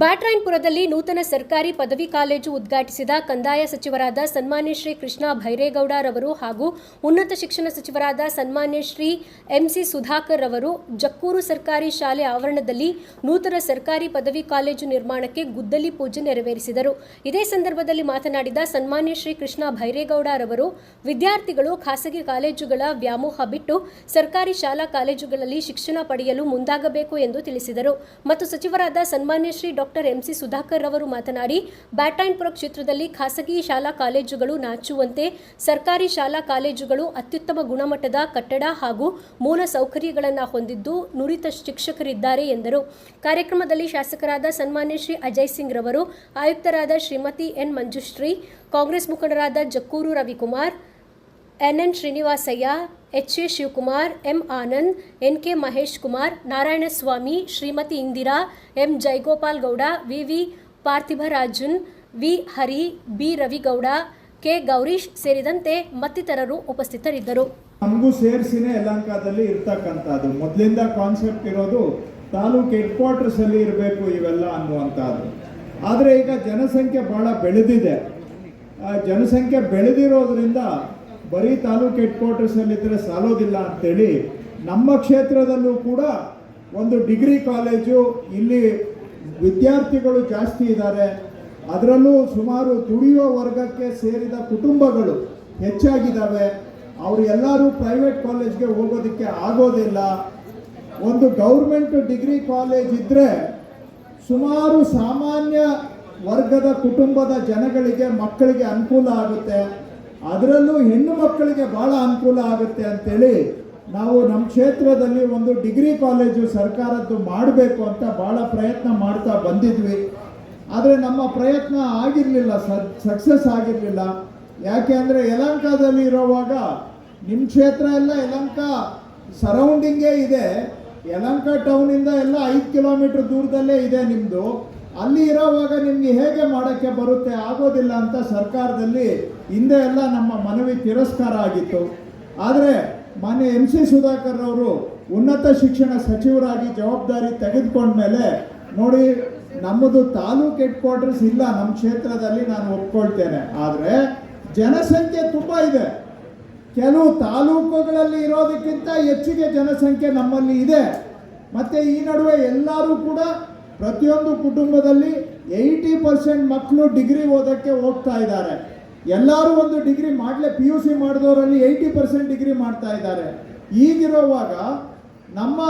ಬ್ಯಾಟ್ರಾಯನ್ಪುರದಲ್ಲಿ ನೂತನ ಸರ್ಕಾರಿ ಪದವಿ ಕಾಲೇಜು ಉದ್ಘಾಟಿಸಿದ ಕಂದಾಯ ಸಚಿವರಾದ ಸನ್ಮಾನ್ಯ ಶ್ರೀ ಕೃಷ್ಣ ಭೈರೇಗೌಡ ರವರು ಹಾಗೂ ಉನ್ನತ ಶಿಕ್ಷಣ ಸಚಿವರಾದ ಸನ್ಮಾನ್ಯ ಶ್ರೀ ಎಂಸಿ ಸುಧಾಕರ್ ರವರು ಜಕ್ಕೂರು ಸರ್ಕಾರಿ ಶಾಲೆ ಆವರಣದಲ್ಲಿ ನೂತನ ಸರ್ಕಾರಿ ಪದವಿ ಕಾಲೇಜು ನಿರ್ಮಾಣಕ್ಕೆ ಗುದ್ದಲಿ ಪೂಜೆ ನೆರವೇರಿಸಿದರು. ಇದೇ ಸಂದರ್ಭದಲ್ಲಿ ಮಾತನಾಡಿದ ಸನ್ಮಾನ್ಯ ಶ್ರೀ ಕೃಷ್ಣ ಭೈರೇಗೌಡ ರವರು ವಿದ್ಯಾರ್ಥಿಗಳು ಖಾಸಗಿ ಕಾಲೇಜುಗಳ ವ್ಯಾಮೋಹ ಬಿಟ್ಟು ಸರ್ಕಾರಿ ಶಾಲಾ ಕಾಲೇಜುಗಳಲ್ಲಿ ಶಿಕ್ಷಣ ಪಡೆಯಲು ಮುಂದಾಗಬೇಕು ಎಂದು ತಿಳಿಸಿದರು. ಮತ್ತು ಸಚಿವರಾದ ಸನ್ಮಾನ್ಯ ಶ್ರೀ ಡಾಕ್ಟರ್ ಎಂಸಿ ಸುಧಾಕರ್ ರವರು ಮಾತನಾಡಿ ಬ್ಯಾಟಾಯನ್ಪುರ ಕ್ಷೇತ್ರದಲ್ಲಿ ಖಾಸಗಿ ಶಾಲಾ ಕಾಲೇಜುಗಳು ನಾಚುವಂತೆ ಸರ್ಕಾರಿ ಶಾಲಾ ಕಾಲೇಜುಗಳು ಅತ್ಯುತ್ತಮ ಗುಣಮಟ್ಟದ ಕಟ್ಟಡ ಹಾಗೂ ಮೂಲ ಸೌಕರ್ಯಗಳನ್ನು ಹೊಂದಿದ್ದು ನುರಿತ ಶಿಕ್ಷಕರಿದ್ದಾರೆ ಎಂದರು. ಕಾರ್ಯಕ್ರಮದಲ್ಲಿ ಶಾಸಕರಾದ ಸನ್ಮಾನ್ಯ ಶ್ರೀ ಅಜಯ್ ಸಿಂಗ್ ರವರು, ಆಯುಕ್ತರಾದ ಶ್ರೀಮತಿ ಎನ್ ಮಂಜುಶ್ರೀ, ಕಾಂಗ್ರೆಸ್ ಮುಖಂಡರಾದ Jakkur Ravikumar NN Srinivasaiah, H A Shivakumar, M Anand, N K Mahesh Kumar, Narayanaswamy, Shrimati Indira, M Jaigopal Gowda, V V Parthibarajan V Hari, B Ravigowda, K Gourish ಸೇರಿದಂತೆ ಮತ್ತಿತರರು ಉಪಸ್ಥಿತರಿದ್ದರು. ನಮಗೂ ಸೇರಿಸಿನೇ ಯಲಂಕಾದಲ್ಲಿ ಇರ್ತಕ್ಕಂಥದ್ದು. ಮೊದಲಿಂದ ಕಾನ್ಸೆಪ್ಟ್ ಇರೋದು ತಾಲೂಕು ಹೆಡ್ ಕ್ವಾರ್ಟರ್ಸ್ ಅಲ್ಲಿ ಇರಬೇಕು ಇವೆಲ್ಲ ಅನ್ನುವಂಥದ್ದು. ಆದರೆ ಈಗ ಜನಸಂಖ್ಯೆ ಬಹಳ ಬೆಳೆದಿದೆ. ಜನಸಂಖ್ಯೆ ಬೆಳೆದಿರೋದ್ರಿಂದ ಬರೀ ತಾಲೂಕು ಹೆಡ್ ಕ್ವಾರ್ಟರ್ಸ್ ಅಲ್ಲಿ ಇದ್ರೆ ಸಾಲೋದಿಲ್ಲ ಅಂತೇಳಿ ನಮ್ಮ ಕ್ಷೇತ್ರದಲ್ಲೂ ಕೂಡ ಒಂದು ಡಿಗ್ರಿ ಕಾಲೇಜು ಇಲ್ಲಿ ವಿದ್ಯಾರ್ಥಿಗಳು ಜಾಸ್ತಿ ಇದ್ದಾರೆ. ಅದರಲ್ಲೂ ಸುಮಾರು ದುಡಿಯುವ ವರ್ಗಕ್ಕೆ ಸೇರಿದ ಕುಟುಂಬಗಳು ಹೆಚ್ಚಾಗಿದ್ದಾವೆ. ಅವರು ಎಲ್ಲರೂ ಪ್ರೈವೇಟ್ ಕಾಲೇಜ್ಗೆ ಹೋಗೋದಕ್ಕೆ ಆಗೋದಿಲ್ಲ. ಒಂದು ಗೌರ್ಮೆಂಟ್ ಡಿಗ್ರಿ ಕಾಲೇಜ್ ಇದ್ದರೆ ಸುಮಾರು ಸಾಮಾನ್ಯ ವರ್ಗದ ಕುಟುಂಬದ ಜನಗಳಿಗೆ ಮಕ್ಕಳಿಗೆ ಅನುಕೂಲ ಆಗುತ್ತೆ. ಅದರಲ್ಲೂ ಹೆಣ್ಣು ಮಕ್ಕಳಿಗೆ ಬಹಳ ಅನುಕೂಲ ಆಗುತ್ತೆ ಅಂತೇಳಿ ನಾವು ನಮ್ಮ ಕ್ಷೇತ್ರದಲ್ಲಿ ಒಂದು ಡಿಗ್ರಿ ಕಾಲೇಜು ಸರ್ಕಾರದ್ದು ಮಾಡಬೇಕು ಅಂತ ಬಹಳ ಪ್ರಯತ್ನ ಮಾಡ್ತಾ ಬಂದಿದ್ವಿ. ಆದರೆ ನಮ್ಮ ಪ್ರಯತ್ನ ಆಗಿರಲಿಲ್ಲ ಸಕ್ಸಸ್ ಆಗಿರಲಿಲ್ಲ. ಯಾಕೆ ಅಂದರೆ ಯಲಂಕಾದಲ್ಲಿ ಇರೋವಾಗ ನಿಮ್ಮ ಕ್ಷೇತ್ರ ಎಲ್ಲ ಯಲಂಕ ಸರೌಂಡಿಂಗೇ ಇದೆ. ಯಲಂಕ ಟೌನಿಂದ ಎಲ್ಲ ಐದು ಕಿಲೋಮೀಟರ್ ದೂರದಲ್ಲೇ ಇದೆ ನಿಮ್ಮದು ಅಲ್ಲಿ ಇರೋವಾಗ ನಿಮಗೆ ಹೇಗೆ ಮಾಡೋಕ್ಕೆ ಬರುತ್ತೆ, ಆಗೋದಿಲ್ಲ ಅಂತ ಸರ್ಕಾರದಲ್ಲಿ ಹಿಂದೆ ಎಲ್ಲ ನಮ್ಮ ಮನವಿ ತಿರಸ್ಕಾರ ಆಗಿತ್ತು. ಆದರೆ ಮಾನ್ಯ ಎಂ ಸಿ ಸುಧಾಕರ್ ಅವರು ಉನ್ನತ ಶಿಕ್ಷಣ ಸಚಿವರಾಗಿ ಜವಾಬ್ದಾರಿ ತೆಗೆದುಕೊಂಡ್ಮೇಲೆ ನೋಡಿ, ನಮ್ಮದು ತಾಲೂಕ್ ಹೆಡ್ ಕ್ವಾರ್ಟರ್ಸ್ ಇಲ್ಲ, ನಮ್ಮ ಕ್ಷೇತ್ರದಲ್ಲಿ ನಾನು ಒಪ್ಕೊಳ್ತೇನೆ. ಆದರೆ ಜನಸಂಖ್ಯೆ ತುಂಬ ಇದೆ. ಕೆಲವು ತಾಲೂಕುಗಳಲ್ಲಿ ಇರೋದಕ್ಕಿಂತ ಹೆಚ್ಚಿಗೆ ಜನಸಂಖ್ಯೆ ನಮ್ಮಲ್ಲಿ ಇದೆ. ಮತ್ತೆ ಈ ನಡುವೆ ಎಲ್ಲರೂ ಕೂಡ ಪ್ರತಿಯೊಂದು ಕುಟುಂಬದಲ್ಲಿ ಏಯ್ಟಿ ಪರ್ಸೆಂಟ್ ಮಕ್ಕಳು ಡಿಗ್ರಿ ಓದಕ್ಕೆ ಹೋಗ್ತಾ ಇದ್ದಾರೆ. ಎಲ್ಲರೂ ಒಂದು ಡಿಗ್ರಿ ಮಾಡಲೇ ಪಿ ಯು ಸಿ ಮಾಡಿದವರಲ್ಲಿ ಏಯ್ಟಿ ಪರ್ಸೆಂಟ್ ಡಿಗ್ರಿ ಮಾಡ್ತಾ ಇದ್ದಾರೆ. ಈಗಿರುವಾಗ ನಮ್ಮ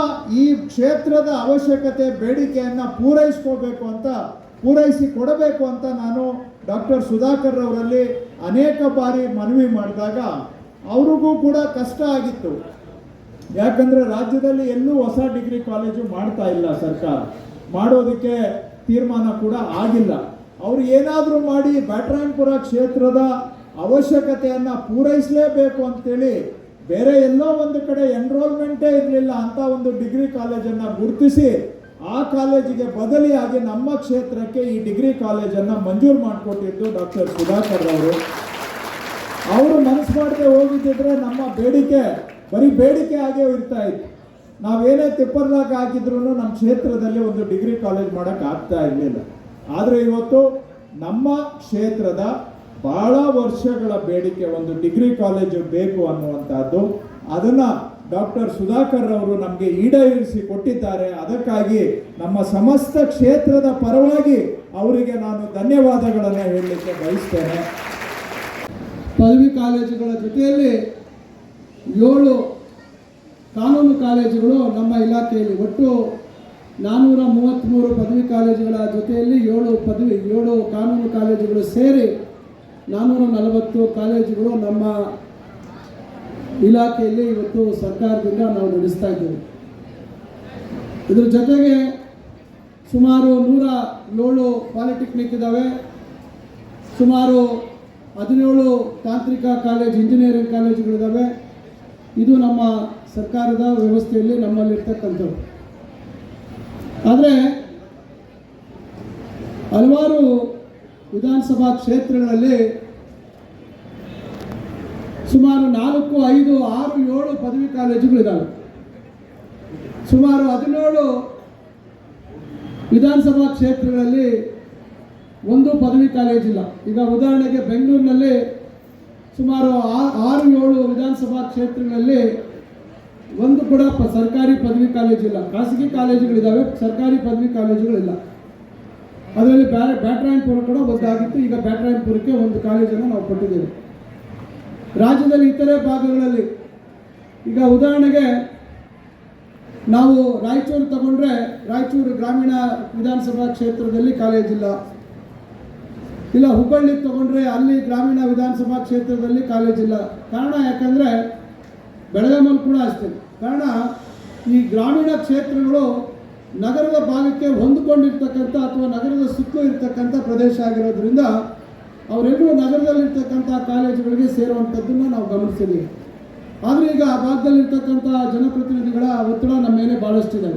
ಈ ಕ್ಷೇತ್ರದ ಅವಶ್ಯಕತೆ ಬೇಡಿಕೆಯನ್ನು ಪೂರೈಸ್ಕೋಬೇಕು ಅಂತ, ಪೂರೈಸಿ ಕೊಡಬೇಕು ಅಂತ ನಾನು ಡಾಕ್ಟರ್ ಸುಧಾಕರ್ ಅವರಲ್ಲಿ ಅನೇಕ ಬಾರಿ ಮನವಿ ಮಾಡಿದಾಗ ಅವ್ರಿಗೂ ಕೂಡ ಕಷ್ಟ ಆಗಿತ್ತು. ಯಾಕಂದ್ರೆ ರಾಜ್ಯದಲ್ಲಿ ಎಲ್ಲೂ ಹೊಸ ಡಿಗ್ರಿ ಕಾಲೇಜು ಮಾಡ್ತಾ ಇಲ್ಲ ಸರ್ಕಾರ. ಮಾಡೋದಕ್ಕೆ ತೀರ್ಮಾನ ಕೂಡ ಆಗಿಲ್ಲ. ಅವರು ಏನಾದರೂ ಮಾಡಿ ಬ್ಯಾಟ್ರಾಯನ್ಪುರ ಕ್ಷೇತ್ರದ ಅವಶ್ಯಕತೆಯನ್ನು ಪೂರೈಸಲೇಬೇಕು ಅಂತೇಳಿ ಬೇರೆ ಎಲ್ಲೋ ಒಂದು ಕಡೆ ಎನ್ರೋಲ್ಮೆಂಟೇ ಇರಲಿಲ್ಲ ಅಂತ ಒಂದು ಡಿಗ್ರಿ ಕಾಲೇಜನ್ನು ಗುರುತಿಸಿ ಆ ಕಾಲೇಜಿಗೆ ಬದಲಿಯಾಗಿ ನಮ್ಮ ಕ್ಷೇತ್ರಕ್ಕೆ ಈ ಡಿಗ್ರಿ ಕಾಲೇಜನ್ನು ಮಂಜೂರು ಮಾಡಿಕೊಟ್ಟಿದ್ದು ಡಾಕ್ಟರ್ ಸುಧಾಕರ್ ಅವರು ಅವರು ಮನಸ್ಸು ಮಾಡದೆ ಹೋಗಿದ್ದಿದ್ರೆ ನಮ್ಮ ಬೇಡಿಕೆ, ಬರೀ ಬೇಡಿಕೆ ಆಗೇ ಇರ್ತಾ ಇತ್ತು. ನಾವೇನೇ ತಿಪ್ಪರ್ಲಾಕ್ ಹಾಕಿದ್ರು ನಮ್ಮ ಕ್ಷೇತ್ರದಲ್ಲಿ ಒಂದು ಡಿಗ್ರಿ ಕಾಲೇಜ್ ಮಾಡೋಕ್ಕೆ ಆಗ್ತಾ ಇರಲಿಲ್ಲ. ಆದರೆ ಇವತ್ತು ನಮ್ಮ ಕ್ಷೇತ್ರದ ಬಹಳ ವರ್ಷಗಳ ಬೇಡಿಕೆ ಒಂದು ಡಿಗ್ರಿ ಕಾಲೇಜು ಬೇಕು ಅನ್ನುವಂಥದ್ದು, ಅದನ್ನು ಡಾಕ್ಟರ್ ಸುಧಾಕರ್ ಅವರು ನಮಗೆ ಈಡೇರಿಸಿ ಕೊಟ್ಟಿದ್ದಾರೆ. ಅದಕ್ಕಾಗಿ ನಮ್ಮ ಸಮಸ್ತ ಕ್ಷೇತ್ರದ ಪರವಾಗಿ ಅವರಿಗೆ ನಾನು ಧನ್ಯವಾದಗಳನ್ನು ಹೇಳಲಿಕ್ಕೆ ಬಯಸ್ತೇನೆ. ಪದವಿ ಕಾಲೇಜುಗಳ ಜೊತೆಯಲ್ಲಿ ಏಳು ಕಾನೂನು ಕಾಲೇಜುಗಳು ನಮ್ಮ ಇಲಾಖೆಯಲ್ಲಿ ಒಟ್ಟು ನಾನ್ನೂರ ಮೂವತ್ತ್ಮೂರು ಪದವಿ ಕಾಲೇಜುಗಳ ಜೊತೆಯಲ್ಲಿ ಏಳು ಪದವಿ, ಏಳು ಕಾನೂನು ಕಾಲೇಜುಗಳು ಸೇರಿ ನಾನ್ನೂರ ನಲವತ್ತು ಕಾಲೇಜುಗಳು ನಮ್ಮ ಇಲಾಖೆಯಲ್ಲಿ ಇವತ್ತು ಸರ್ಕಾರದಿಂದ ನಾವು ನಡೆಸ್ತಾ ಇದ್ದೇವೆ. ಇದ್ರ ಜೊತೆಗೆ ಸುಮಾರು ನೂರ ಏಳು ಪಾಲಿಟೆಕ್ನಿಕ್ ಇದ್ದಾವೆ. ಸುಮಾರು ಹದಿನೇಳು ತಾಂತ್ರಿಕ ಕಾಲೇಜ್, ಇಂಜಿನಿಯರಿಂಗ್ ಕಾಲೇಜುಗಳಿದ್ದಾವೆ. ಇದು ನಮ್ಮ ಸರ್ಕಾರದ ವ್ಯವಸ್ಥೆಯಲ್ಲಿ ನಮ್ಮಲ್ಲಿರ್ತಕ್ಕಂಥದ್ದು. ಆದರೆ, ಹಲವಾರು ವಿಧಾನಸಭಾ ಕ್ಷೇತ್ರಗಳಲ್ಲಿ ಸುಮಾರು ನಾಲ್ಕು, ಐದು, ಆರು, ಏಳು ಪದವಿ ಕಾಲೇಜುಗಳಿದ್ದಾವೆ ಸುಮಾರು ಹದಿನೇಳು ವಿಧಾನಸಭಾ ಕ್ಷೇತ್ರಗಳಲ್ಲಿ ಒಂದು ಪದವಿ ಕಾಲೇಜಿಲ್ಲ ಈಗ ಉದಾಹರಣೆಗೆ ಬೆಂಗಳೂರಿನಲ್ಲಿ ಸುಮಾರು ಆರು, ಏಳು ವಿಧಾನಸಭಾ ಕ್ಷೇತ್ರಗಳಲ್ಲಿ ಒಂದು ಕೂಡ ಸರ್ಕಾರಿ ಪದವಿ ಕಾಲೇಜ್ ಇಲ್ಲ. ಖಾಸಗಿ ಕಾಲೇಜುಗಳಿದ್ದಾವೆ ಸರ್ಕಾರಿ ಪದವಿ ಕಾಲೇಜುಗಳಿಲ್ಲ. ಅದರಲ್ಲಿ ಬ್ಯಾರೆ ಬ್ಯಾಟ್ರಾಯನ್ಪುರ ಕೂಡ ಒಂದಾಗಿತ್ತು. ಈಗ ಬ್ಯಾಟ್ರಾಯನ್ಪುರಕ್ಕೆ ಒಂದು ಕಾಲೇಜನ್ನು ನಾವು ಕೊಟ್ಟಿದ್ದೇವೆ. ರಾಜ್ಯದಲ್ಲಿ ಇತರೆ ಭಾಗಗಳಲ್ಲಿ ಈಗ ಉದಾಹರಣೆಗೆ ನಾವು ರಾಯಚೂರು ತಗೊಂಡ್ರೆ ರಾಯಚೂರು ಗ್ರಾಮೀಣ ವಿಧಾನಸಭಾ ಕ್ಷೇತ್ರದಲ್ಲಿ ಕಾಲೇಜ್ ಇಲ್ಲ ಹುಬ್ಬಳ್ಳಿ ತಗೊಂಡ್ರೆ ಅಲ್ಲಿ ಗ್ರಾಮೀಣ ವಿಧಾನಸಭಾ ಕ್ಷೇತ್ರದಲ್ಲಿ ಕಾಲೇಜ್ ಇಲ್ಲ. ಕಾರಣ ಯಾಕಂದರೆ ಬೆಳಗಾಮಲ್ಲಿ ಕೂಡ ಅಷ್ಟೇ ಕಾರಣ ಈ ಗ್ರಾಮೀಣ ಕ್ಷೇತ್ರಗಳು ನಗರದ ಭಾಗಕ್ಕೆ ಹೊಂದಿಕೊಂಡಿರ್ತಕ್ಕಂಥ ಅಥವಾ ನಗರದ ಸುತ್ತಲೂ ಇರ್ತಕ್ಕಂಥ ಪ್ರದೇಶ ಆಗಿರೋದ್ರಿಂದ ಅವರೆಲ್ಲರೂ ನಗರದಲ್ಲಿರ್ತಕ್ಕಂಥ ಕಾಲೇಜುಗಳಿಗೆ ಸೇರುವಂಥದ್ದನ್ನು ನಾವು ಗಮನಿಸಿದ್ದೀವಿ ಆದರೆ ಈಗ ಆ ಭಾಗದಲ್ಲಿರ್ತಕ್ಕಂಥ ಜನಪ್ರತಿನಿಧಿಗಳ ಒತ್ತಡ ನಮ್ಮ ಮೇಲೆ ಭಾಳಷ್ಟಿದೆ